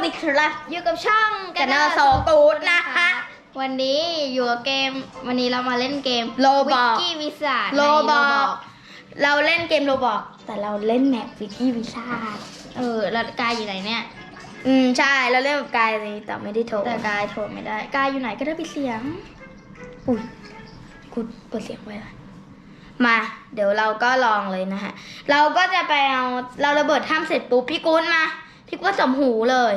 วัสดีครับอยู่กับช่องกันเนอร์โซกูดนะคะ วันนี้อยู่กับเกม วันนี้เรามาเล่นเกม Roblox วิกกี้วิสาโลบอกเราเล่นเกมโลบอกแต่เราเล่นแมปวิกกี้วิชาเออแล้วกายอยู่ไหนเนี่ย อืมใช่เราเล่นกับกายเลยแต่ไม่ได้โทรแต่กายโทรไม่ได้กายอยู่ไหนก็ได้ปิดเสียง อุ้ยกูเปิดเสียงไว้ละมา เดี๋ยวเราก็ลองเลยนะฮะ เราก็จะไปเอาเราระเบิดถ้ำเสร็จปุ๊บพี่กุ้นมา พี่กุ้นผสมหูเลย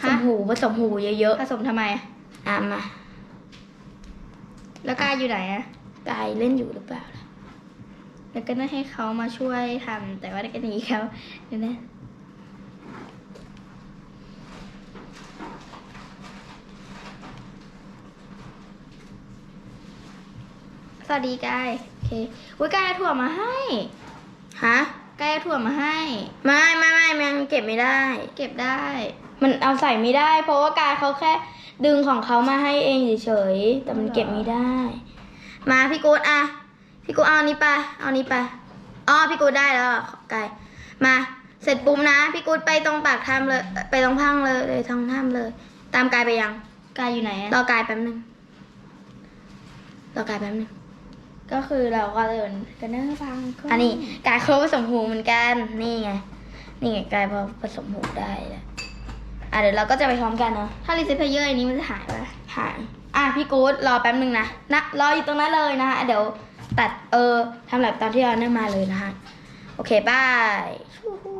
ผฮะสมหูผสมหูเยอะผสมทำไม ๆ อะมาแล้วกายอยู่ไหนอะกายเล่นอยู่หรือเปล่าล่ะแล้วก็น่าให้เขามาช่วยทำแต่ว่าก็หนีเขาเดี๋ยวนะสวัสดีกายโอเคอุ้ยกายเอาถั่วมาให้ ฮะ กายเอาถั่วมาให้ ไม่ไม่ไม่มันเก็บไม่ได้ เก็บได้ มันเอาใส่ไม่ได้ เพราะว่ากายเขาแค่ดึงของเขามาให้เองเฉยๆแต่มันเก็บไม่ได้ มาพี่กูดอะพี่กูดเอาอันนี้ไปเอาอันนี้ไปอ๋อพี่กูดได้แล้วกายมาเสร็จปุ๊บนะพี่กูดไปตรงปากถ้ำเลย ไปตรงพังเลยเลยทางถ้ำเลย ตามกายไปยังกายอยู่ไหนอะรอกายแป๊บนึงรอกายแป๊บนึง ก็คือเราก็เดินกันเนอร์ฟังก่อันนี้กายเขาผสมหูเหมือนกัน นี่ไง นี่ไงกายพอผสมหูได้แล้วอะเดี๋ยวเราก็จะไปพร้อมกันเนาะ ถ้ารีเซ็ตเพลเยอร์อันนี้มันจะหายไปหาย อะพี่กู๊ดรอแป๊บนึงนะนะ รออยู่ตรงนั้นเลยนะฮะเดี๋ยวตัดเออทำแบบตอนที่เราเนิ่มาเลยนะฮะโอเคบายชู้ฮู้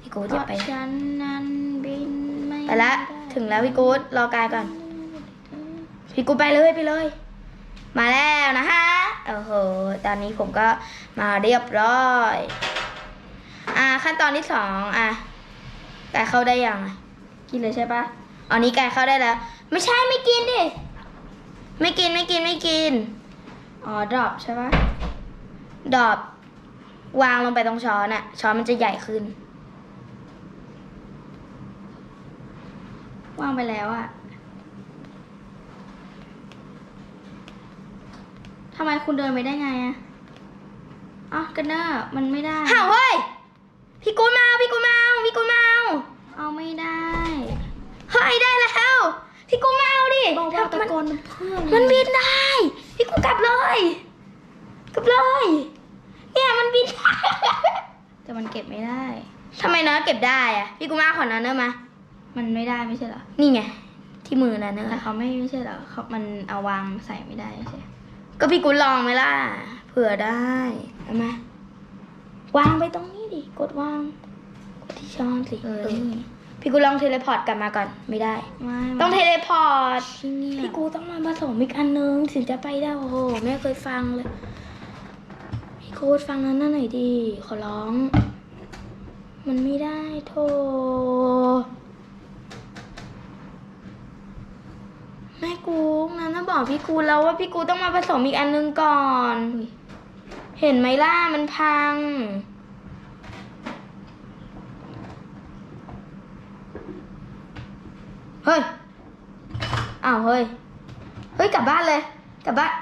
พี่กู๊ดอย่าไปเพราะฉันนั้นบินไม่ไปละ ถึงแล้วพี่กู๊ดรอกายก่อน พี่กู๊ดไปเลยไปเลย มาแล้วนะฮะโอ้โหตอนนี้ผมก็มาเรียบร้อย อะขั้นตอนที่สองอะกายเข้าได้ยังกินเลยใช่ปะอันนี้ไก่เข้าได้แล้ว ไม่ใช่ไม่กินดิไม่กินไม่กินไม่กินอ๋อดรอปใช่ปะดรอบวางลงไปตรงช้อนอะช้อนมันจะใหญ่ขึ้น วางไปแล้วอะ ทำไมคุณเดินไปได้ไงอะอ๋อกันเนอร์มันไม่ได้ห่าวเฮ้ย พี่กูนมาเอาพี่กูนมาเอาพี่กูนมาเอาเอาไม่ได้เฮ้ยได้แล้ว พี่กูนมาเอาดิบอกว่าตะมันโกนเพื่อนมันบินได้ พี่กูนกลับเลย กลับเลย เนี่ยมันบินได้แต่มันเก็บไม่ได้ทำไมเนอะเก็บได้อะพี่กูนมาขอเนอะเนอะมา มันไม่ได้ไม่ใช่เหรอ นี่ไงที่มือนะเนแต่อะเขาไม่ไม่ใช่เหรอเขามันเอาวางใส่ไม่ได้ใช่ ก็พี่กูนลองไหมล่ะ เผื่อได้เอามาวางไปตรงนี้ดิ กดวาง กดที่ช้อนสิเออเออนี่พี่กูลองเทเลพอร์ตกลับมาก่อน ไม่ได้ ไม่ต้องเทเลพอร์ตที่นี่พี่กูต้องมาผสมอีกอันนึงถึงจะไปได้ โอ้โหแม่เคยฟังเลย พี่กูดฟังนั้นหน่อยดิ ขอร้อง มันไม่ได้โท แม่กูนั้นน่ะบอกพี่กูแล้วว่าพี่กูต้องมาผสมอีกอันนึงก่อน เห็นไหมล่ะมันพัง เฮ้ย อ้าวเฮ้ย เฮ้ยกลับบ้านเลย กลับบ้าน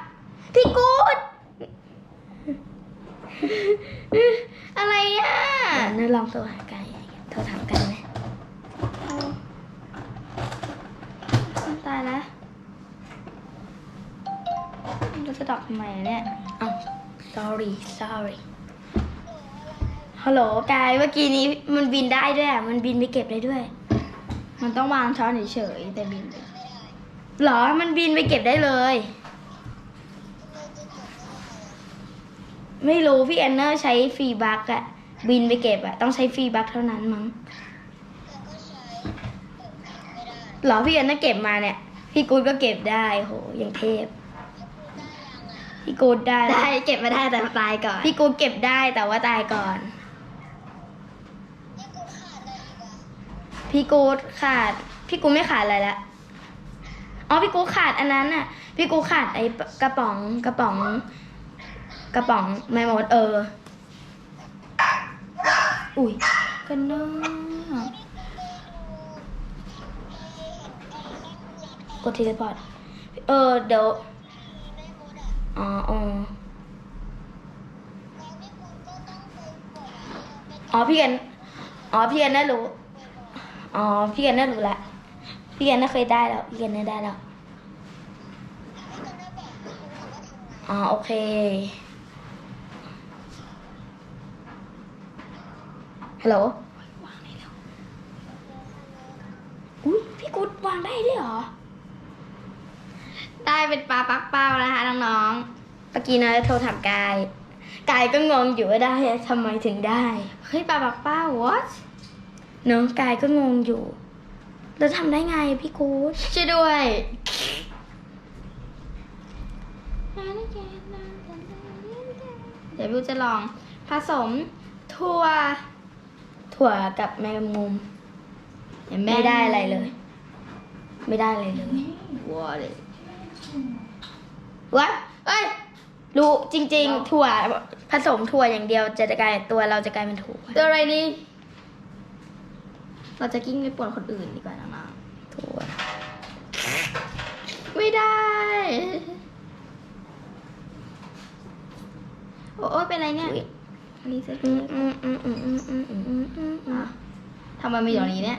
พี่กูดอะไรอะเดี๋ยวเนลองโทรหาไก่โทรถามไก่ไหม ตายแล้วเรา จะตอบทำไมอะเนี่ยอ้าว sorry sorry ฮัลโหลกายเมื่อกี้นี้มันบินได้ด้วยอะ มันบินไปเก็บได้ด้วย มันต้องวางช้อนเฉยๆแต่บินหรอ มันบินไปเก็บได้เลย ไม่รู้พี่แอนเนอร์ใช้ฟรีบัคอะบินไปเก็บอะต้องใช้ฟรีบัคเท่านั้นมั้งหรอพี่แอนเนอร์เก็บมาเนี่ย พี่กูดก็เก็บได้โหย่างเทพ พี่กูดได้ได้เก็บมาได้แต่ตายก่อน พี่กูดเก็บได้แต่ว่าตายก่อน พี่กูดขาด พี่กูดไม่ขาดอะไรละอ๋อพี่กูดขาดอันนั้นน่ะ พี่กูดขาดไอ้กระป๋องกระป๋อง กระป๋องไม่หมดเออ อุ้ยกันเนอะกดทีละพอร์ตเออเดี๋ยว อ๋ออ๋ออ๋อพี่กันอ๋อพี่กันน่ารู้ อ๋อพี่กันน่ารู้ละพี่กันน่าเคยได้แล้วพี่กันน่าได้แล้วอ๋อโอเคฮัลโหลวางได้แล้วอุ้ยพี่กุ๊ดวางได้ด้วยเหรอ ได้เป็นปลาปักเป้านะคะน้องเมื่อกี้นะโทรถามกาย กายก็งงอยู่ว่าได้ทำไมถึงได้ๆเฮ้ยปลาปักเป้า what เนอะกายก็งงอยู่ แล้วทำได้ไงพี่กู๊ดช่วยด้วยเดี๋ยวบิวจะลองผสมถั่ว ถั่วกับแมงมุมเห็นหไม่ได้อะไรเลย ไม่ได้อะไรเลยวัวเลย วะเอ้ยรู้จริง ๆ ถั่วผสมถั่วอย่างเดียวจะกลายตัวเราจะกลายเป็นถั่วตัวอะไรนี่เราจะกิ้งไปปวดคนอื่นดีกว่านะมาถั่วไม่ได้โอ้ยเป็นไรเนี่ยอันนี้เซ็ตทำไมมีอย่างนี้เนี่ย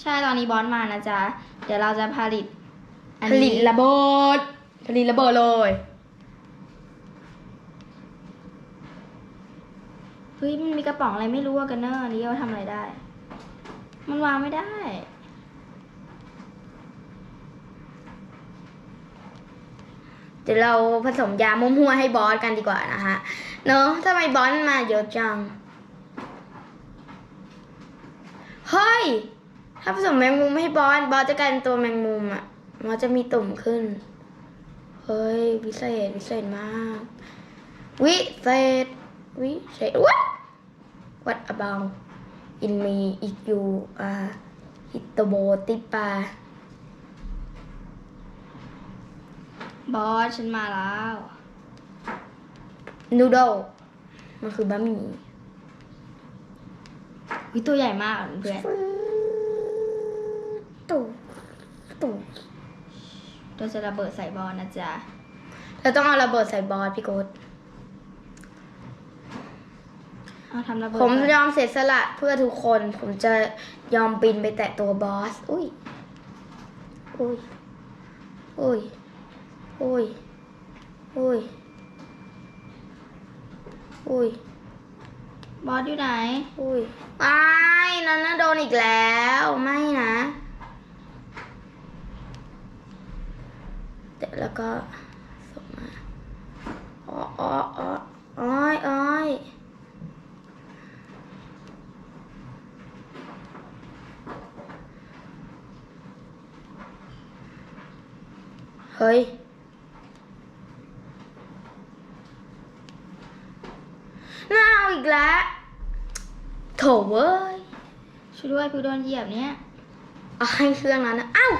ใช่ตอนนี้บอสมานะจ๊ะ เดี๋ยวเราจะผลิตอันผลินี้ตระเบิดผลิตระเบิดเลย เฮ้ยมันมีกระป๋องอะไรไม่รู้อะกันเนอร์อันนี้เราทำอะไรได้ มันวางไม่ได้ เดี๋ยวเราผสมยามั่วๆให้บอสกันดีกว่านะคะเนอะทำไมบอสมาเยอะจัง เฮ้ย ถ้าผสมแมงมุมให้บอสบอสจะกลายเป็นตัวแมงมุมอะบอสจะมีตุ่มขึ้น เฮ้ยวิเศษวิเศษมาก วิเศษวิเศษ what what about in me if you are hit the ball ติดปลาบอสฉันมาแล้วนูโดมันคือบะหมี่วิตัวใหญ่มากอะเพื่อน ตู่ตู่เราจะระเบิดใส่บอลนะจ๊ะ เราต้องเอาระเบิดใส่บอสพี่โกดเอาทำระเบิดผมก่อนยอมเสียสละเพื่อทุกคน ผมจะยอมบินไปแตะตัวบอส อุ้ย อุ้ย อุ้ย อุ้ย อุ้ย อุ้ย บอสอยู่ไหน อุ้ยไม่นั่นน่ะโดนอีกแล้ว ไม่นะ เดี๋ยว แล้วก็ส่งมาอ๋ออ๋ออ๋ออ้อยอ้อยเฮ้ยน่าเอาอีกแล้วโถเว้ยช่วยด้วยพี่โดนเหยียบเนี่ยเอาให้เครื่องนั้นนะอ้าว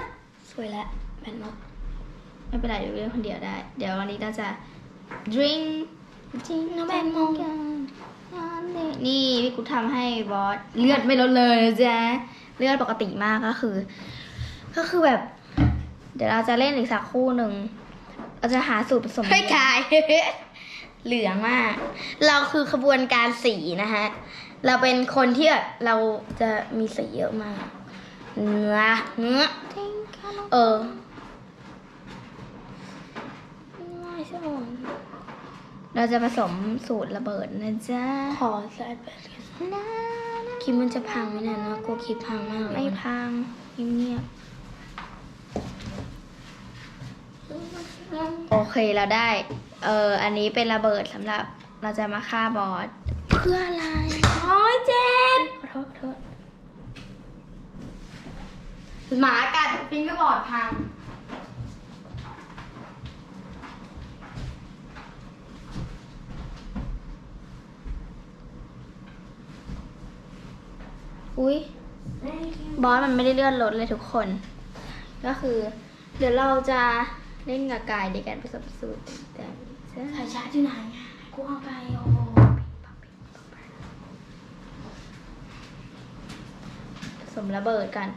สวยแล้วแบนหมด ไม่เป็นไรเดี๋ยวเล่นคนเดียวได้ เดี๋ยววันนี้เราจะ drink จริงนะแบนมองนี่พี่กูทำให้บอสเลือดไม่ลดเลยนะจ๊ะเลือดปกติมากก็คือ ก็คือแบบ เดี๋ยวเราจะเล่นอีกสักคู่หนึ่งเราจะหาสูตรผสมให้กายเหลืองมาก เราคือขบวนการสีนะฮะ เราเป็นคนที่แบบเราจะมีสีเยอะมากเนื้อเนื้อเออ ไม่ใช่หรอเราจะผสมสูตรระเบิดนะจ๊ะ ขอใส่ไปคลิปมันจะพังไหมเนี่ยนะกลัวคลิปพังมากเลยไม่พังเงียบๆโอเคเราได้ เอออันนี้เป็นระเบิดสำหรับเราจะมาฆ่าบอสเพื่ออะไรโอ้ยเจ็บขอโทษขอโทษหมากัดฟิงก็บอร์ดพัง อุ้ยบอสมันไม่ได้เลื่อนรถเลยทุกคน ก็คือ เดี๋ยวเราจะเล่นกับกายในการผสมสูตรแต่สายชาร์จอยู่ไหนกูเอาไปโอ้ผสมระเบิดกัน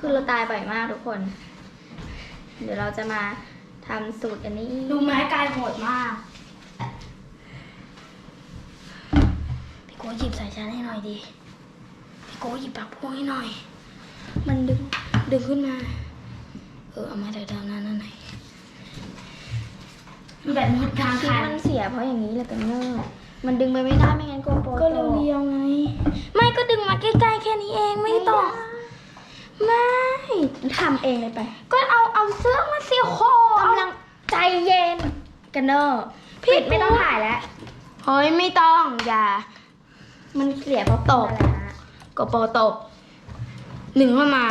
คือเราตายบ่อยมากทุกคน เดี๋ยวเราจะมาทำสูตรอันนี้ ดูไม้กายโหดมาก พี่โก้หยิบสายชาร์จให้หน่อยดิ พี่โก้หยิบปลั๊กพวงให้หน่อย มันดึงดึงขึ้นมา เออเอามาจากด้านนั้นนั่นไหนแบบหมดกลางคลิปคันมันเสียเพราะอย่างนี้แหละกันเนอร์ มันดึงไปไม่ได้ไม่งั้นโกโปรก็เรียวๆไง ไม่ก็ดึงมาใกล้ๆแค่นี้เองไม่ต้อง ไม่ทำเองเลยไป ก็เอาเอาเสื้อมาสิโคกำลังใจเย็นกันเนอร์พี่ปิดไม่ต้องถ่ายแล้วเฮ้ยไม่ต้องอย่า มันเสียเพราะตกอะไรนะกโปรตกหนึ่งเข้ามา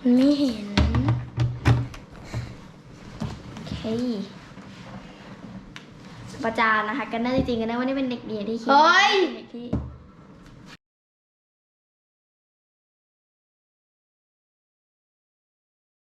มันไม่เห็น โอเค ประจานนะคะ กันเนอร์จริงๆกันเนอร์ว่านี่เป็นเด็กดีที่คิดเฮ้ย เป็นเด็กที่